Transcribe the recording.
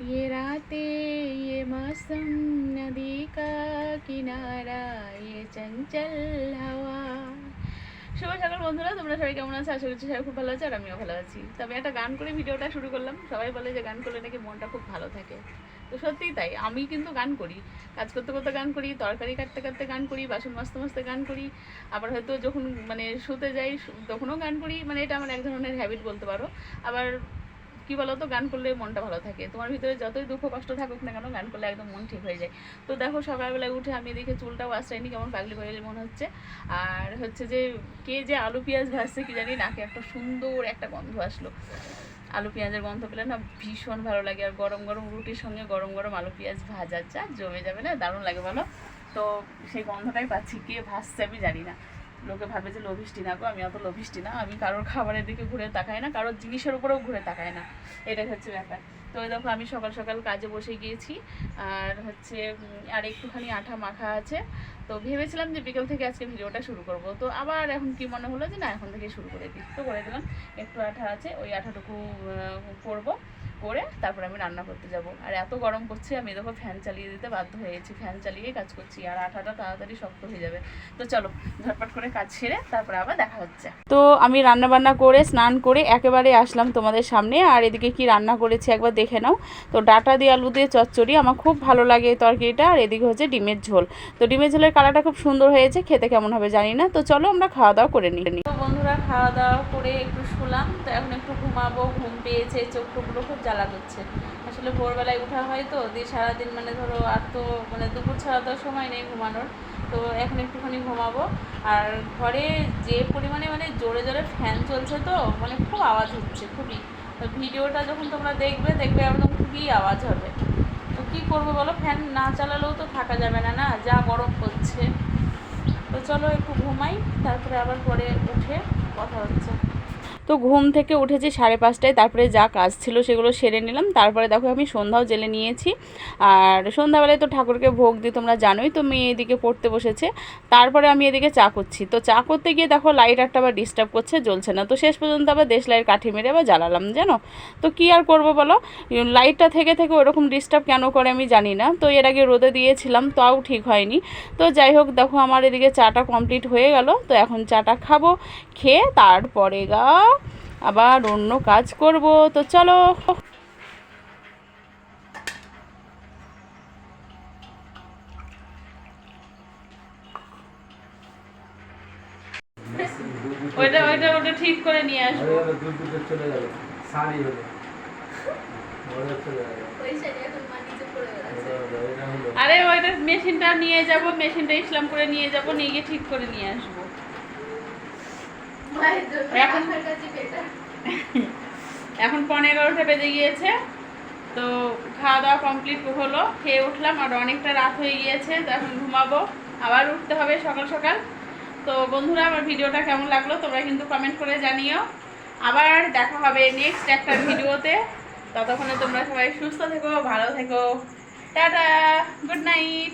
ये रातें ये मौसम नदी का किनारा ये चंचल हवा শুভ সকাল বন্ধুরা তোমরা সবাই কেমন আছো আশা করছি সবাই খুব ভালো আছে আর আমিও ভালো আছি তবে একটা গান করে ভিডিওটা শুরু করলাম সবাই বলে যে গান করলে নাকি মনটা খুব ভালো থাকে তো সত্যিই তাই আমি কিন্তু গান করি কাজ করতে করতে গান করি তরকারি কাটতে কাটতে গান করি বাসন মাজতে মাজতে গান করি আবার হয়তো যখন মানে শুতে যাই শু- তখনও গান করি মানে এটা আমার এক ধরনের হ্যাবিট বলতে পারো আবার কি বলতো? গান করলে মনটা ভালো থাকে। তোমার ভিতরে যতই দুঃখ, কষ্ট থাকুক না কেন, গান করলে একদম মন ঠিক হয়ে যায়। তো দেখো, সকালবেলায় উঠে আমি এদিকে চুলটাও আশ্রয়নি কেমন পাগলি পাগলি মনে হচ্ছে। আর হচ্ছে যে, কে যে আলু পেঁয়াজ ভাজছে কি জানি, নাকে একটা সুন্দর একটা গন্ধ আসলো। আলু পেঁয়াজের গন্ধ পেলে না ভীষণ ভালো লাগে। আর গরম গরম রুটির সঙ্গে গরম গরম আলু পেঁয়াজ ভাজা যা জমে যাবে না? দারুণ লাগে বলো। তো সেই গন্ধটাই পাচ্ছি। কে ভাজছে আমি জানি না। লোকে ভাবে যে লোভিষ্টি না গো, আমি অত লোভিষ্টি না। আমি কারোর খাবারের দিকে ঘুরে তাকাই না, কারোর জিনিসের উপরেও ঘুরে তাকাই না। এটাই হচ্ছে ব্যাপার। তো দেখো আমি সকাল সকাল কাজে বসে গিয়েছি। আর হচ্ছে আর একটুখানি আঠা মাখা আছে। তো ভেবেছিলাম যে বিকেল থেকে আজকে ভিডিওটা শুরু করব। তো আবার এখন কি মনে হলো যে না, এখন থেকে শুরু করে দিই। তো করে দিলাম, একটু আঠা আছে, ওই আঠাটুকু করব। করে তারপর আমি রান্না করতে যাব। আর এত গরম করছে আমি দেখো ফ্যান চালিয়ে দিতে বাধ্য হয়েছি ফ্যান চালিয়েই কাজ করছি। আর আঠাটা তাড়াতাড়ি শক্ত হয়ে যাবে। তো চলো, ঝটপট করে কাজ সেরে তারপরে আবার দেখা হচ্ছে। তো আমি রান্না বান্না করে, স্নান করে একেবারে আসলাম তোমাদের সামনে। আর এদিকে কি রান্না করেছি একবার দেখে নাও। তো ডাটা দিয়ে আলু দিয়ে চচ্চড়ি, আমার খুব ভালো লাগে এই তরকারিটা। আর এদিকে হচ্ছে ডিমের ঝোল। তো ডিমের ঝোলের কালারটা খুব সুন্দর হয়েছে, খেতে কেমন হবে জানি না। তো চলো আমরা খাওয়া দাওয়া করে নিই। বন্ধুরা খাওয়া দাওয়া করে একটু শুলাম। তো এখন একটু ঘুমাবো, ঘুম পেয়েছে চোখ খুব জ্বালা করছে। আসলে ভোরবেলায় উঠা হয় তো, দিয়ে সারাদিন মানে ধরো আর তো মানে দুপুর ছাড়া তো সময় নেই ঘুমানোর। তো এখন একটুখানি ঘুমাবো। আর ঘরে যে পরিমাণে মানে জোরে জোরে ফ্যান চলছে তো মানে খুব আওয়াজ হচ্ছে, খুবই। তো ভিডিওটা যখন তোমরা দেখবে দেখবে একদম খুবই আওয়াজ হবে। তো কী করব বলো, ফ্যান না চালালেও তো থাকা যাবে না না? যা গরম করছে চলো একটু ঘুমাই তারপরে আবার পরে উঠে কথা হচ্ছে। তো ঘুম থেকে উঠেছি সাড়ে পাঁচটায়, তারপরে যা কাজ ছিল সেগুলো সেরে নিলাম। তারপরে দেখো আমি সন্ধ্যাও জেলে নিয়েছি। আর সন্ধ্যাবেলায় তো ঠাকুরকে ভোগ দিই তোমরা জানোই, তো মেয়ে এদিকে পড়তে বসেছে। তারপরে আমি এদিকে চা করছি। তো চা করতে গিয়ে দেখো লাইট একটা আবার ডিস্টার্ব করছে, জ্বলছে না। তো শেষ পর্যন্ত আবার দেশলাইয়ের কাঠি মেরে আবার জ্বালালাম, জানো? তো কি আর করব বলো? লাইটটা থেকে থেকে ওরকম ডিস্টার্ব কেন করে আমি জানি না। তো এর আগে রোদে দিয়েছিলাম, তাও ঠিক হয়নি। তো যাই হোক, দেখো আমার এদিকে চাটা কমপ্লিট হয়ে গেল। তো এখন চাটা খাব, খেয়ে তারপরে গা আবার অন্য কাজ করব। তো চলো। ওইটা ওইটা ওটা ঠিক করে নিয়ে আসব। আরে চলে যাবে হলো। ওইটা মেশিনটা নিয়ে যাব মেশিনটা ইসলাম করে নিয়ে যাব নিয়ে গিয়ে ঠিক করে নিয়ে আসব। এখন এখন পনেরো এগারোটা বেজে গিয়েছে, তো খাওয়া দাওয়া কমপ্লিট হলো, খেয়ে উঠলাম, আর অনেকটা রাত হয়ে গিয়েছে, তো এখন ঘুমাবো, আবার উঠতে হবে সকাল সকাল। তো বন্ধুরা, আমার ভিডিওটা কেমন লাগল তোমরা কিন্তু কমেন্ট করে জানিও। আবার দেখা হবে নেক্সট একটা ভিডিওতে। ততক্ষণে তোমরা সবাই সুস্থ থেকো, ভালো থেকো। Tata good night